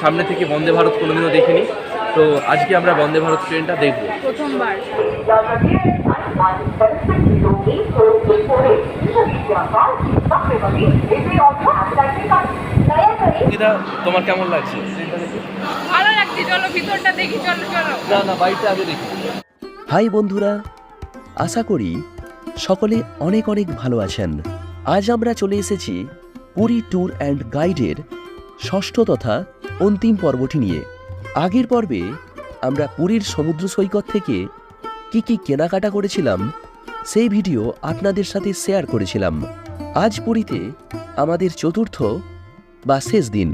সামনে থেকে বন্দে ভারত কোনোদিনও দেখিনি। তো আজকে আমরা বন্দে ভারত ট্রেনটা দেখব। প্রথমবার। দিদা তোমার কেমন লাগছে? ভালো লাগছে চলো ভিতরটা দেখি চলো চলো। না না বাড়িটা আগে দেখি। হাই বন্ধুরা আশা করি সকলে অনেক অনেক ভালো আছেন। আজ আমরা চলে এসেছি পুরী ট্যুর অ্যান্ড গাইডের ষষ্ঠ তথা অন্তিম পর্বটি নিয়ে। আগের পর্বে আমরা পুরীর সমুদ্র সৈকত থেকে কি কি কেনাকাটা করেছিলাম, সেই ভিডিও আপনাদের সাথে শেয়ার করেছিলাম। আজ পুরীতে আমাদের চতুর্থ বা শেষ দিন।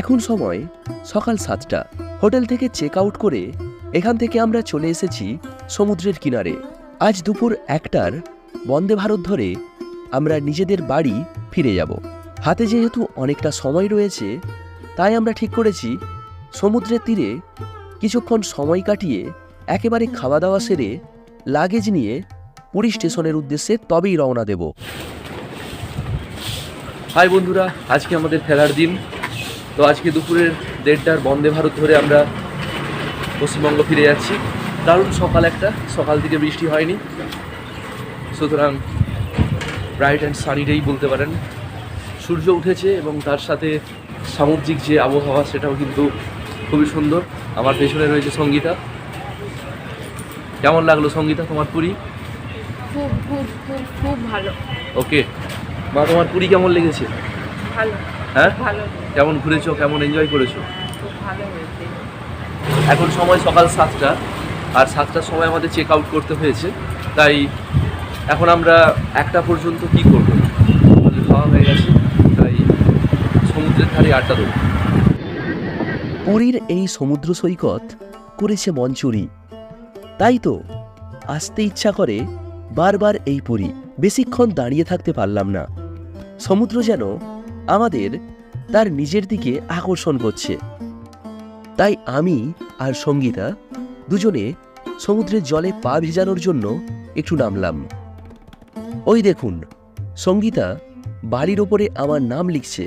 এখন সময় সকাল সাতটা। হোটেল থেকে চেক আউট করে এখান থেকে আমরা চলে এসেছি সমুদ্রের কিনারে। আজ দুপুর একটার বন্দে ভারত ধরে আমরা নিজেদের বাড়ি ফিরে যাব। হাতে যেহেতু অনেকটা সময় রয়েছে, তাই আমরা ঠিক করেছি সমুদ্রের তীরে কিছুক্ষণ সময় কাটিয়ে একেবারে খাওয়া দাওয়া সেরে লাগেজ নিয়ে পুরী স্টেশনের উদ্দেশ্যে তবেই রওনা দেব। হাই বন্ধুরা, আজকে আমাদের ফেরার দিন। তো আজকে দুপুরের দেড়টার বন্দে ভারত ধরে আমরা পশ্চিমবঙ্গ ফিরে যাচ্ছি। দারুণ সকাল একটা, সকাল থেকে বৃষ্টি হয়নি। সুতরাং ব্রাইট অ্যান্ড সানি ডেই বলতে পারেন। সূর্য উঠেছে এবং তার সাথে সামুদ্রিক যে আবহাওয়া সেটাও কিন্তু খুবই সুন্দর। আমার পেছনে রয়েছে সঙ্গীতা। কেমন লাগল সঙ্গীতা তোমার পুরী? খুব খুব খুব খুব ভালো। ওকে। মা তোমার পুরী কেমন লেগেছে? ভালো। হ্যাঁ? ভালো। কেমন ঘুরেছো কেমন এনজয় করেছ? খুব ভালো হয়েছে। এখন সময় সকাল সাতটা আর সাতটার সময় আমাদের চেক আউট করতে হয়েছে। তাই এখন আমরা একটা পর্যন্ত কি করব? খাওয়া হয়ে গেছে। সমুদ্রের ধারে আড্ডা দেবো। পুরীর এই সমুদ্র সৈকত করেছে মন চুরি তাই তো, আসতে ইচ্ছা করে বারবার এই পুরী। বেশিক্ষণ দাঁড়িয়ে থাকতে পারলাম না। সমুদ্র যেন আমাদের তার নিজের দিকে আকর্ষণ করছে। তাই আমি আর সঙ্গীতা দুজনে সমুদ্রের জলে পা ভেজানোর জন্য একটু নামলাম। ওই দেখুন, সঙ্গীতা বাড়ির ওপরে আমার নাম লিখছে।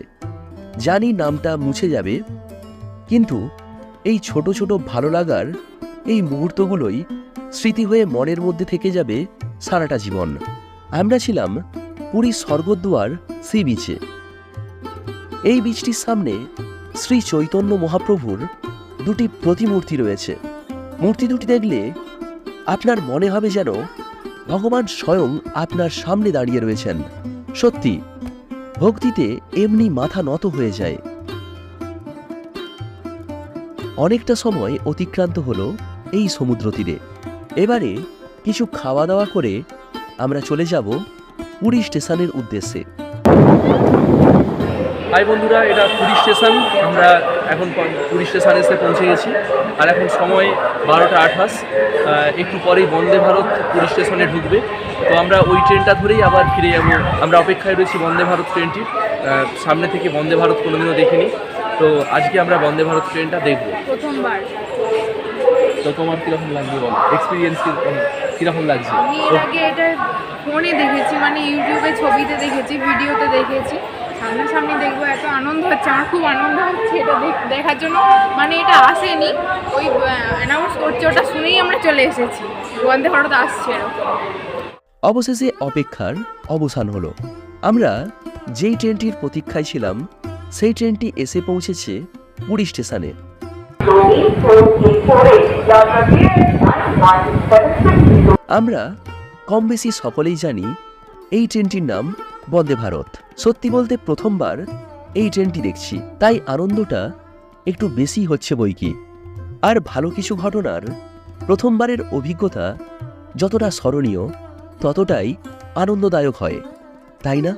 জানি নামটা মুছে যাবে, কিন্তু এই ছোট ছোট ভালো লাগার এই মুহূর্তগুলোই স্মৃতি হয়ে মনের মধ্যে থেকে যাবে সারাটা জীবন। আমরা ছিলাম পুরী স্বর্গদ্বার সি বিচে। এই বিচটির সামনে শ্রী চৈতন্য মহাপ্রভুর দুটি প্রতিমূর্তি রয়েছে। মূর্তি দুটি দেখলে আপনার মনে হবে যেন ভগবান স্বয়ং আপনার সামনে দাঁড়িয়ে রয়েছেন। সত্যি ভক্তিতে এমনি মাথা নত হয়ে যায়। অনেকটা সময় অতিক্রান্ত হলো এই সমুদ্র তীরে। এবারে কিছু খাওয়া দাওয়া করে আমরা চলে যাব পুরী স্টেশনের উদ্দেশ্যে। হাই বন্ধুরা, এটা পুরী স্টেশন। আমরা এখন পুরী স্টেশনে এসে পৌঁছে গেছি। আর এখন সময় বারোটা আঠাশ। একটু পরেই বন্দে ভারত পুরী স্টেশনে ঢুকবে। তো আমরা ওই ট্রেনটা ধরেই আবার ফিরে যাব। আমরা অপেক্ষায় রয়েছি বন্দে ভারত ট্রেনটি। আহ, সামনে থেকে বন্দে ভারত কোনোদিনও দেখিনি। তো আজকে আমরা বন্দে ভারত ট্রেনটা দেখব। প্রথমবার। তো তোমার কীরকম লাগছে বলো? এক্সপিরিয়েন্স কীরকম কীরকম লাগছে? এর আগে এটা ফোনে দেখেছি মানে ইউটিউবে ছবিতে দেখেছি ভিডিওতে দেখেছি। সামনাসামনি দেখব এত আনন্দ হচ্ছে আমার খুব আনন্দ হচ্ছে এটা দেখ- দেখার জন্য। মানে এটা আসেনি ওই অ্যানাউন্স করছে ওটা শুনেই আমরা চলে এসেছি। বন্দে ভারত আসছে এরকম। অবশেষে অপেক্ষার অবসান হলো। আমরা যেই ট্রেনটির প্রতীক্ষায় ছিলাম, সেই ট্রেনটি এসে পৌঁছেছে পুরী স্টেশনে। আমরা কম বেশি সকলেই জানি এই ট্রেনটির নাম বন্দে ভারত। সত্যি বলতে প্রথমবার এই ট্রেনটি দেখছি। তাই আনন্দটা একটু বেশি হচ্ছে বই কি আর ভালো কিছু ঘটনার প্রথমবারের অভিজ্ঞতা যতটা স্মরণীয় ততটাই আনন্দদায়ক হয়, তাই না?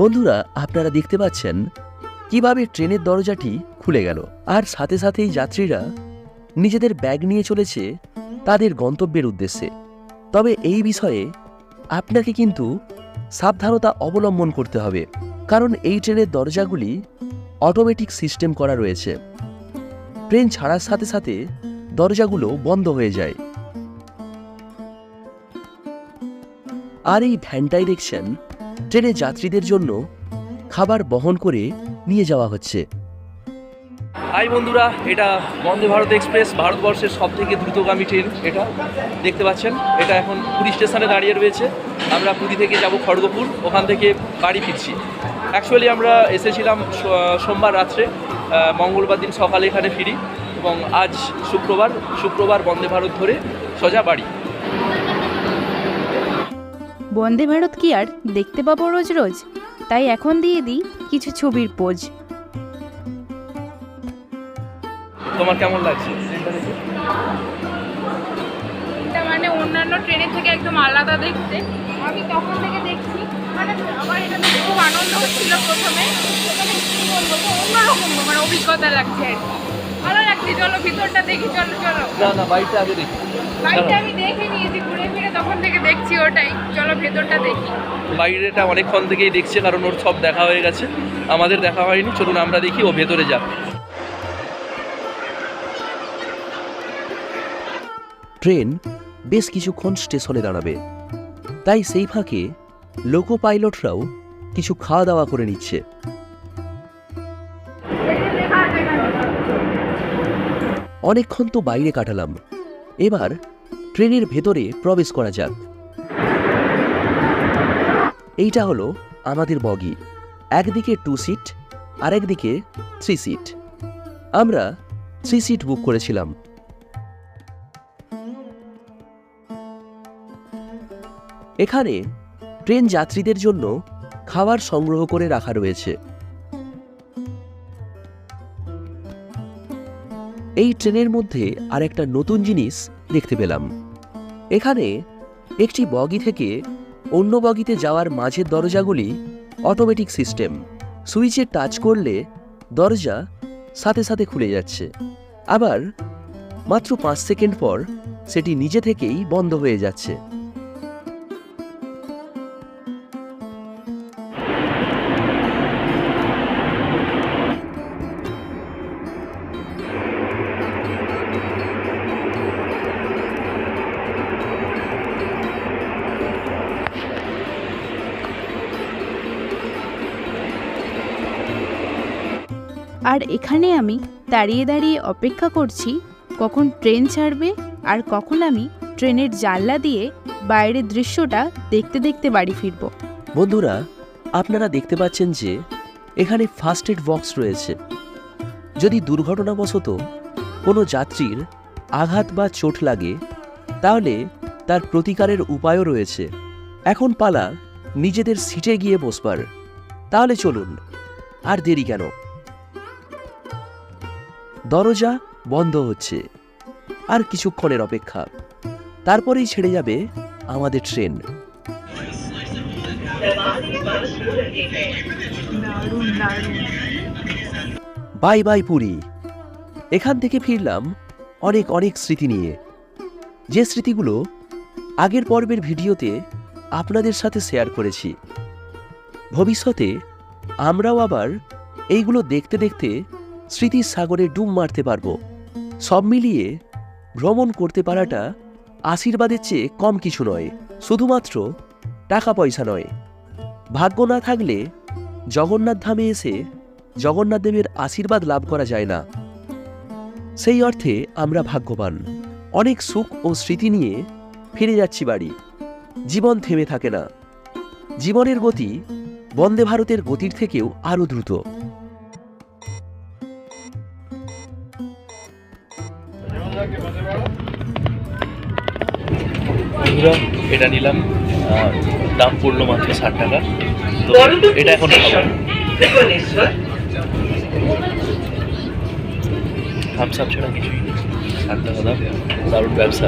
বন্ধুরা, আপনারা দেখতে পাচ্ছেন কীভাবে ট্রেনের দরজাটি খুলে গেল। আর সাথে সাথেই যাত্রীরা নিজেদের ব্যাগ নিয়ে চলেছে তাদের গন্তব্যের উদ্দেশ্যে। তবে এই বিষয়ে আপনাকে কিন্তু সাবধানতা অবলম্বন করতে হবে, কারণ এই ট্রেনের দরজাগুলি অটোমেটিক সিস্টেম করা রয়েছে। ট্রেন ছাড়ার সাথে সাথে দরজাগুলো বন্ধ হয়ে যায়। আর এই ভ্যানটাই দেখছেন, ট্রেনে যাত্রীদের জন্য খাবার বহন করে নিয়ে যাওয়া হচ্ছে। হাই বন্ধুরা, এটা বন্দে ভারত এক্সপ্রেস, ভারতবর্ষের সব থেকে দ্রুতগামী ট্রেন। এটা দেখতে পাচ্ছেন, এটা এখন পুরী স্টেশনে দাঁড়িয়ে রয়েছে। আমরা পুরী থেকে যাব খড়গপুর, ওখান থেকে বাড়ি ফিরছি। অ্যাকচুয়ালি আমরা এসেছিলাম সোমবার রাত্রে। মঙ্গলবার দিন সকালে এখানে ফিরি এবং আজ শুক্রবার শুক্রবার বন্দে ভারত ধরে সোজা বাড়ি। বন্দে ভারত কি আর দেখতে পাবো রোজ রোজ? তাই এখন দিয়ে দিই কিছু ছবির পোজ। তোমার কেমন লাগছে? এটা মানে অন্যান্য ট্রেনের থেকে একদম আলাদা দেখতে। আমি তখন থেকে দেখছি। মানে আমার এটা খুব আনন্দ হচ্ছিল প্রথমে। মানে অন্যরকম মানে অভিজ্ঞতা লাগছে আর ভালো লাগছে চলো ভিতরটা দেখি চলো চলো। না না বাড়িটা আগে দেখি। বাড়িটা আমি দেখে নিয়েছি ঘুরে ফিরে তখন থেকে দেখছি ওটাই। চলো ভেতরটা দেখি। বাইরেটা অনেকক্ষণ থেকেই দেখছে কারণ ওর সব দেখা হয়ে গেছে। আমাদের দেখা হয়নি চলুন আমরা দেখি ও ভেতরে যাক। ট্রেন বেশ কিছুক্ষণ স্টেশনে দাঁড়াবে। তাই সেই ফাঁকে লোকো পাইলটরাও কিছু খাওয়া দাওয়া করে নিচ্ছে। অনেকক্ষণ তো বাইরে কাটালাম। এবার ট্রেনের ভেতরে প্রবেশ করা যাক। এইটা হলো আমাদের বগি। একদিকে টু সিট আর একদিকে থ্রি সিট আমরা থ্রি সিট বুক করেছিলাম। এখানে ট্রেন যাত্রীদের জন্য খাবার সংগ্রহ করে রাখা রয়েছে। এই ট্রেনের মধ্যে আর একটা নতুন জিনিস দেখতে পেলাম। এখানে একটি বগি থেকে অন্য বগিতে যাওয়ার মাঝের দরজাগুলি অটোমেটিক সিস্টেম। সুইচে টাচ করলে দরজা সাথে সাথে খুলে যাচ্ছে। আবার মাত্র পাঁচ সেকেন্ড পর সেটি নিজে থেকেই বন্ধ হয়ে যাচ্ছে। আর এখানে আমি দাঁড়িয়ে দাঁড়িয়ে অপেক্ষা করছি কখন ট্রেন ছাড়বে আর কখন আমি ট্রেনের জানলা দিয়ে বাইরের দৃশ্যটা দেখতে দেখতে বাড়ি ফিরবো। বন্ধুরা, আপনারা দেখতে পাচ্ছেন যে এখানে ফার্স্ট এড বক্স রয়েছে। যদি দুর্ঘটনাবশত কোনো যাত্রীর আঘাত বা চোট লাগে, তাহলে তার প্রতিকারের উপায়ও রয়েছে। এখন পালা নিজেদের সিটে গিয়ে বসবার। তাহলে চলুন, আর দেরি কেন? দরজা বন্ধ হচ্ছে। আর কিছুক্ষণের অপেক্ষা। তারপরেই ছেড়ে যাবে আমাদের ট্রেন। Bye bye Puri. এখান থেকে ফিরলাম অনেক অনেক স্মৃতি নিয়ে। যে স্মৃতিগুলো আগের পর্বের ভিডিওতে আপনাদের সাথে শেয়ার করেছি। ভবিষ্যতে আমরাও আবার এইগুলো দেখতে দেখতে স্মৃতির সাগরে ডুব মারতে পারব। সব মিলিয়ে ভ্রমণ করতে পারাটা আশীর্বাদের চেয়ে কম কিছু নয়, শুধুমাত্র টাকা পয়সা নয়। ভাগ্য না থাকলে জগন্নাথ ধামে এসে জগন্নাথ দেবের আশীর্বাদ লাভ করা যায় না। সেই অর্থে আমরা ভাগ্যবান। অনেক সুখ ও স্মৃতি নিয়ে ফিরে যাচ্ছি বাড়ি। জীবন থেমে থাকে না। জীবনের গতি বন্দে ভারতের গতির থেকেও আরও দ্রুত। বন্ধুরা এটা নিলাম দাম পড়ল মাত্র ষাট টাকা। তো এটা এখন থামস আপ ছাড়া কিছুই নেই। ষাট টাকা দাম দারুণ ব্যবসা।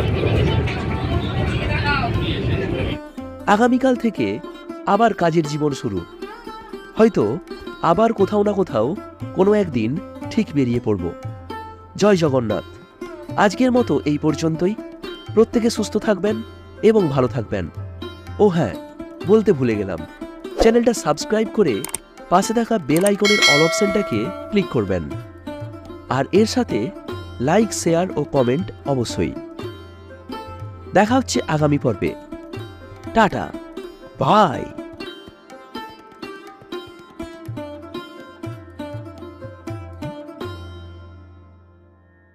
আগামীকাল থেকে আবার কাজের জীবন শুরু। হয়তো আবার কোথাও না কোথাও কোনো একদিন ঠিক বেরিয়ে পড়ব। জয় জগন্নাথ। আজকের মতো এই পর্যন্তই। প্রত্যেকে সুস্থ থাকবেন। এবং ভালো থাকবেন। ও হ্যাঁ বলতে ভুলে গেলাম। চ্যানেলটা সাবস্ক্রাইব করে পাশে থাকা বেল আইকনের অল অপশনটাকে ক্লিক করবেন। আর এর সাথে লাইক, শেয়ার ও কমেন্ট অবশ্যই। দেখা হচ্ছে আগামী পর্বে। টাটা। বাই।